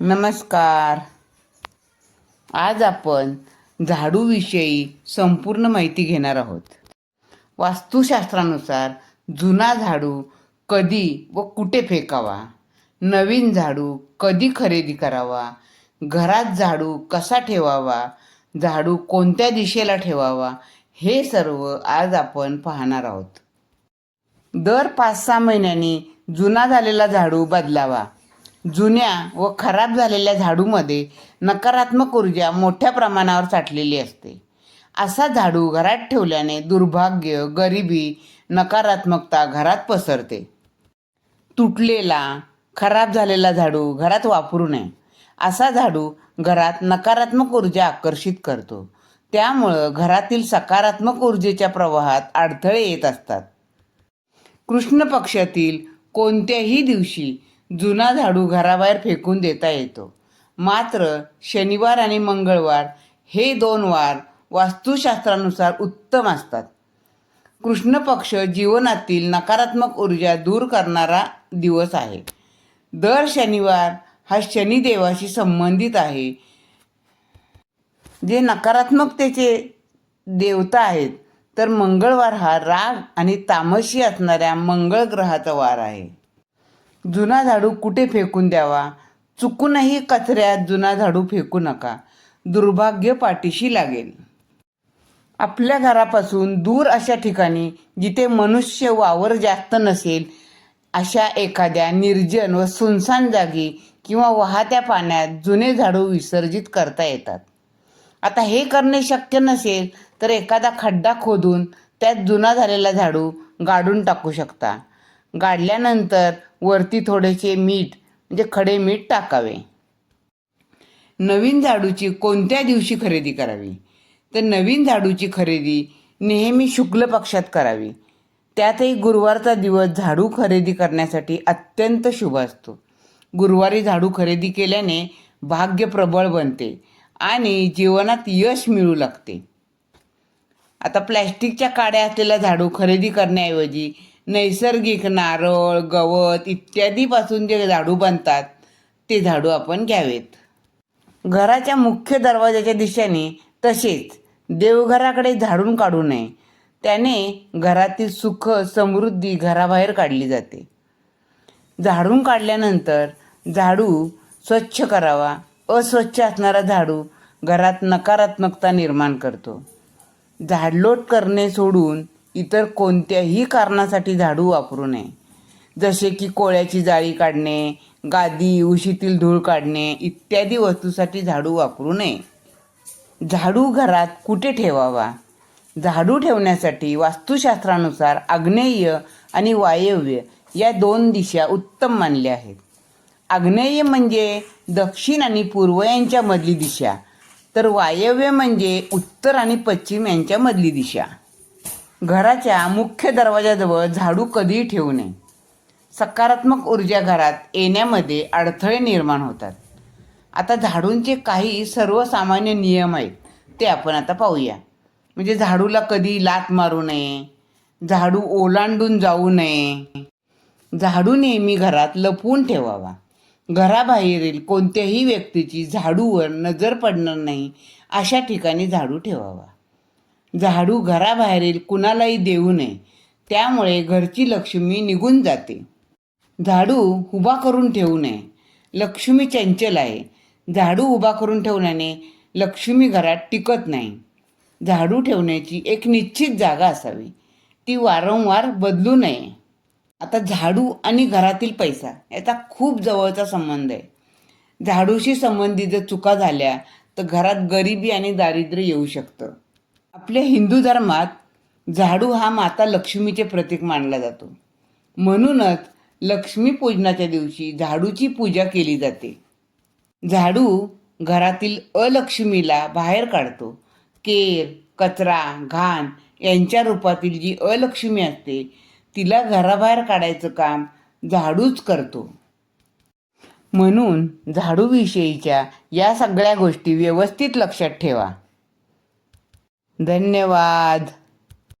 नमस्कार. आज आपण झाडूविषयी संपूर्ण माहिती घेणार आहोत. वास्तुशास्त्रानुसार जुना झाडू कधी व कुठे फेकावा? नवीन झाडू कधी खरेदी करावा? घरात झाडू कसा ठेवावा? झाडू कोणत्या दिशेला ठेवावा? हे सर्व आज आपण पाहणार आहोत. दर पाच सहा महिन्यांनी जुना झालेला झाडू बदलावा. जुन्या व खराब झालेल्या झाडूमध्ये नकारात्मक ऊर्जा मोठ्या प्रमाणावर साठलेली असते. असा झाडू घरात ठेवल्याने दुर्भाग्य गरिबी नकारात्मकता घरात पसरते. तुटलेला खराब झालेला झाडू घरात वापरू नये. असा झाडू घरात नकारात्मक ऊर्जा आकर्षित करतो. त्यामुळं घरातील सकारात्मक ऊर्जेच्या प्रवाहात अडथळे येत असतात. कृष्ण पक्षातील कोणत्याही दिवशी जुना झाडू घराबाहेर फेकून देता येतो. मात्र शनिवार आणि मंगळवार हे दोन वार वास्तुशास्त्रानुसार उत्तम असतात. कृष्ण पक्ष जीवनातील नकारात्मक ऊर्जा दूर करणारा दिवस आहे. दर शनिवार हा शनिदेवाशी संबंधित आहे. जे नकारात्मकतेचे देवता आहेत तर मंगळवार हा राग आणि तामसी असणाऱ्या मंगळ ग्रहाचा वार आहे. जुना झाडू कुठे फेकून द्यावा? चुकूनही कचऱ्यात जुना झाडू फेकू नका. दुर्भाग्य पाठीशी लागेल. आपल्या घरापासून दूर अशा ठिकाणी जिथे मनुष्य वावर जास्त नसेल अशा एखाद्या निर्जन व सुनसान जागी किंवा वाहत्या पाण्यात जुने झाडू विसर्जित करता येतात. आता हे करणे शक्य नसेल तर एखादा खड्डा खोदून त्यात जुना झालेला झाडू गाडून टाकू शकता. गाडल्यानंतर वरती थोडेसे मीठ म्हणजे खडे मीठ टाकावे. नवीन झाडूची कोणत्या दिवशी खरेदी करावी? तर नवीन झाडूची खरेदी नेहमी शुक्ल पक्षात करावी. त्यातही गुरुवारचा दिवस झाडू खरेदी करण्यासाठी अत्यंत शुभ असतो. गुरुवारी झाडू खरेदी केल्याने भाग्य प्रबळ बनते आणि जीवनात यश मिळू लागते. आता प्लॅस्टिकच्या काड्या असलेला झाडू खरेदी करण्याऐवजी नैसर्गिक नारळ गवत इत्यादीपासून जे झाडू बनतात ते झाडू आपण घ्यावेत. घराच्या मुख्य दरवाजाच्या दिशेने तसेच देवघराकडे झाडून काढू नये. त्याने घरातील सुख समृद्धी घराबाहेर काढली जाते. झाडून काढल्यानंतर झाडू स्वच्छ करावा. अस्वच्छ असणारा झाडू घरात नकारात्मकता निर्माण करतो. झाडलोट करणे सोडून इतर कोणत्याही कारणासाठी झाडू वापरू नये. जसे की कोळ्याची जाळी काढणे गादी उशीतील धूळ काढणे इत्यादी वस्तूसाठी झाडू वापरू नये. झाडू घरात कुठे ठेवावा? झाडू ठेवण्यासाठी वास्तुशास्त्रानुसार आग्नेय आणि वायव्य या दोन दिशा उत्तम मानल्या आहेत. आग्नेय म्हणजे दक्षिण आणि पूर्व यांच्या मधली दिशा तर वायव्य म्हणजे उत्तर आणि पश्चिम यांच्या मधली दिशा. घराच्या मुख्य दरवाजाजवळ झाडू कधीही ठेवू नये. सकारात्मक ऊर्जा घरात येण्यामध्ये अडथळे निर्माण होतात. आता झाडूंचे काही सर्वसामान्य नियम आहेत ते आपण आता पाहूया. म्हणजे झाडूला कधी लात मारू नये झाडू ओलांडून जाऊ नये. झाडू नेहमी घरात लपवून ठेवावा. घराबाहेरील कोणत्याही व्यक्तीची झाडूवर नजर पडणार नाही अशा ठिकाणी झाडू ठेवावा. झाडू घराबाहेरील कुणालाही देऊ नये. त्यामुळे घरची लक्ष्मी निघून जाते. झाडू उभा करून ठेवू नये. लक्ष्मी चंचल आहे. झाडू उभा करून ठेवल्याने लक्ष्मी घरात टिकत नाही. झाडू ठेवण्याची एक निश्चित जागा असावी. ती वारंवार बदलू नये. आता झाडू आणि घरातील पैसा याचा खूप जवळचा संबंध आहे. झाडूशी संबंधित जर चुका झाल्या तर घरात गरिबी आणि दारिद्र्य येऊ शकतं. आपल्या हिंदू धर्मात झाडू हा माता लक्ष्मीचे प्रतीक मानला जातो. म्हणूनच लक्ष्मी पूजनाच्या दिवशी झाडूची पूजा केली जाते. झाडू घरातील अलक्ष्मीला बाहेर काढतो. केर कचरा घाण यांच्या रूपातील जी अलक्ष्मी असते तिला घराबाहेर काढायचं काम झाडूच करतो. म्हणून झाडूविषयीच्या या सगळ्या गोष्टी व्यवस्थित लक्षात ठेवा. धन्यवाद.